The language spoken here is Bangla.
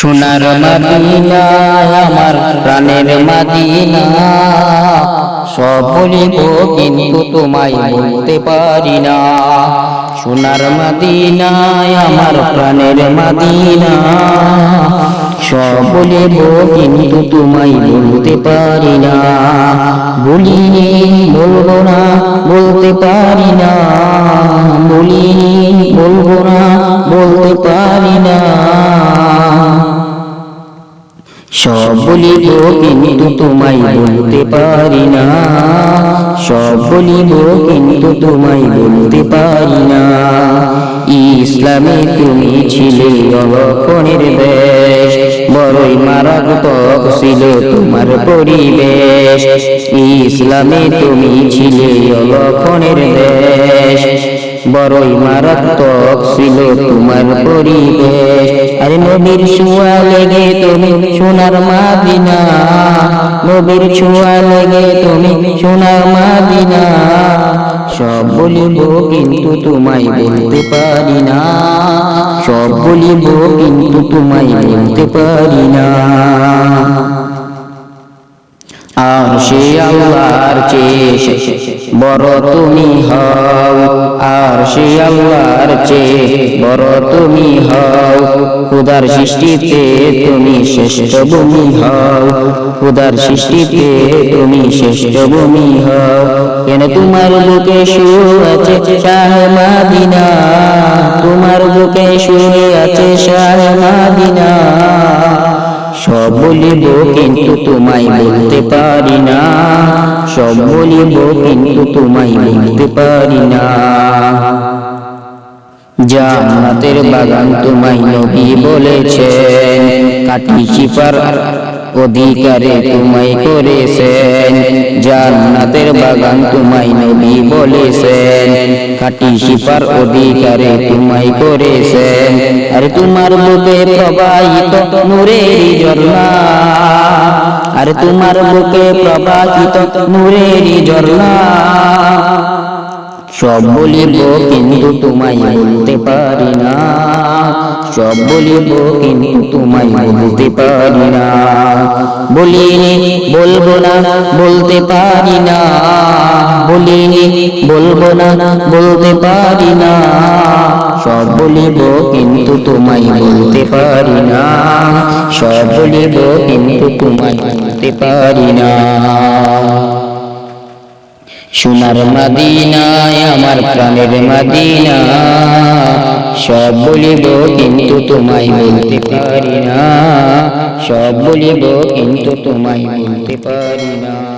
সোনার মাদিনা, আমার প্রাণের মাদিনা। সব বলিব কিন্তু তোমায় বলতে পারি না। সোনার মাদিনায়, আমার প্রাণের মাদিনা। সব বলিব কিন্তু তোমায় বলতে পারি না। বলিনি, বলব না, বলতে পারি না। বলিনি, বলব না, বলতে পারি না। বলিব, কিন্তু তোমায় বলতে পারি না। সব বলিব, কিন্তু তোমায় বলতে পারি না। ইসলামে তুমি ছিলে অলক্ষণের বেশ, বড়ই মারাত্মক ছিল তোমার পরিবেশ। ইসলামে তুমি ছিলে অলক্ষণের দেশ বড়ই মারাত্মক ছিল তোমার পরিবেশ। আরে নবীর ছোঁয়া লেগে তুমি সোনার মাদিনা। নবীর ছোঁয়া লেগে তুমি সোনার মাদিনা। সব বলিব কিন্তু তোমায় বলতে পারি না। সব বলিব কিন্তু তোমায় বলতে পারি না। আর সে আল্লাহর চেয়ে বড় তুমি হও। আর সে আল্লাহর চেয়ে বড় তুমি হও। খুদার সৃষ্টিতে তুমি শ্রেষ্ঠ ভূমি হও। খুদার সৃষ্টিতে তুমি শ্রেষ্ঠ ভূমি হও। কেন তোমার বুকে শুয়ে আছে শাহ মাদিনা? তোমার বুকে শুয়ে আছে শাহ মাদিনা। সব বলিব কিন্তু তোমায় বলতে পারি না। সব বলিব কিন্তু তোমায় বলতে পারি না। জান্নাতের বাগান তোমায় নবী বলেছেন কাটি চিপার অধিকারে তোমায় করেছেন জান্নাতের বাগান তোমায় নবী বলেছেন কাটি শিপার অধিকারে তোমায় করেছেন আরে তোমার বুকে প্রবাহিত নূরের ঝর্ণা। আরে তোমার বুকে প্রবাহিত নূরের ঝর্ণা। সব বলিব কিন্তু তোমায় বলতে পারি না। সব বলিব কিন্তু তোমায় বলতে পারি না। বলিনি বলব না বলতে পারি না। বলিনি বলব না বলতে পারি না। সব বলিব কিন্তু তোমায় বলতে পারি না। সব বলিব কিন্তু তোমায় বলতে পারি না। সোনার মাদিনায়, আমার প্রাণের মাদিনা। সব বলিব, কিন্তু তোমায় বলতে পারি না। সব বলিব, কিন্তু তোমায় বলতে পারি না।